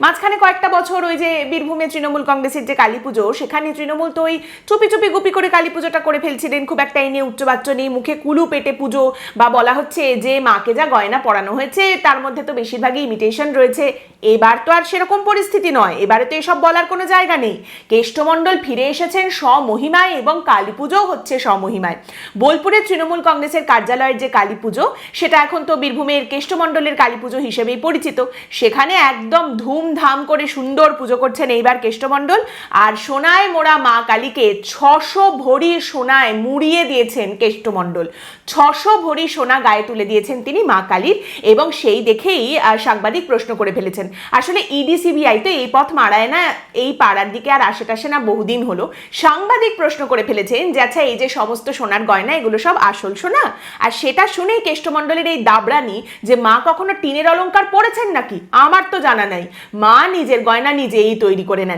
মাঝখানে কয়েকটা বছর ওই যে বীরভূমে তৃণমূল কংগ্রেসের যে কালী পুজো সেখানে তৃণমূল তো ওই চুপি চুপি গুপি করে কালী পুজোটা করে ফেলছিলেন। খুব একটা এই নিয়ে উচ্চবাচ্য নেই, মুখে কুলু পেটে পুজো বা বলা হচ্ছে যে মাকে যা গয়না পরানো হয়েছে, তার মধ্যে তো বেশিরভাগই ইমিটেশন রয়েছে। এবার তো আর সেরকম পরিস্থিতি নয়, এবারে তো এসব বলার কোনো জায়গা নেই। কেষ্টমণ্ডল ফিরে এসেছেন স্বমহিমায় এবং কালী পুজোও হচ্ছে স্বমহিমায়। বোলপুরের তৃণমূল কংগ্রেসের কার্যালয়ের যে কালী পুজো সেটা এখন তো বীরভূমের কেষ্টমণ্ডলের কালী পুজো হিসেবেই পরিচিত। সেখানে একদম ধুমধাম করে সুন্দর পুজো করছেন এইবার কেষ্টমণ্ডল। আর সোনায় মোড়া মা কালীকে ছশো ভরি সোনায় মুড়িয়ে দিয়েছেন কেষ্টমণ্ডল। ছশো ভরি সোনা গায়ে তুলে দিয়েছেন তিনি মা কালীর এবং সেই দেখেই সাংবাদিক প্রশ্ন করে ফেলেছেন, আসলে ইডি, সিবিআই তো এই পথ মারায় না, এই পাড়ার দিকে আর আশেপাশে না বহুদিন হলো। সাংবাদিক প্রশ্ন করে ফেলেছেন যে আচ্ছা এই যে সমস্ত সোনার গয়না, এগুলো সব আসল সোনা? আর সেটা শুনেই কেষ্টমণ্ডলের এই দাবরানি যে মা কখনো টিনের অলংকার পরেছেন নাকি? আমার তো জানা নাই। মা নিজের গয়না নিজেই তৈরি করে নেন।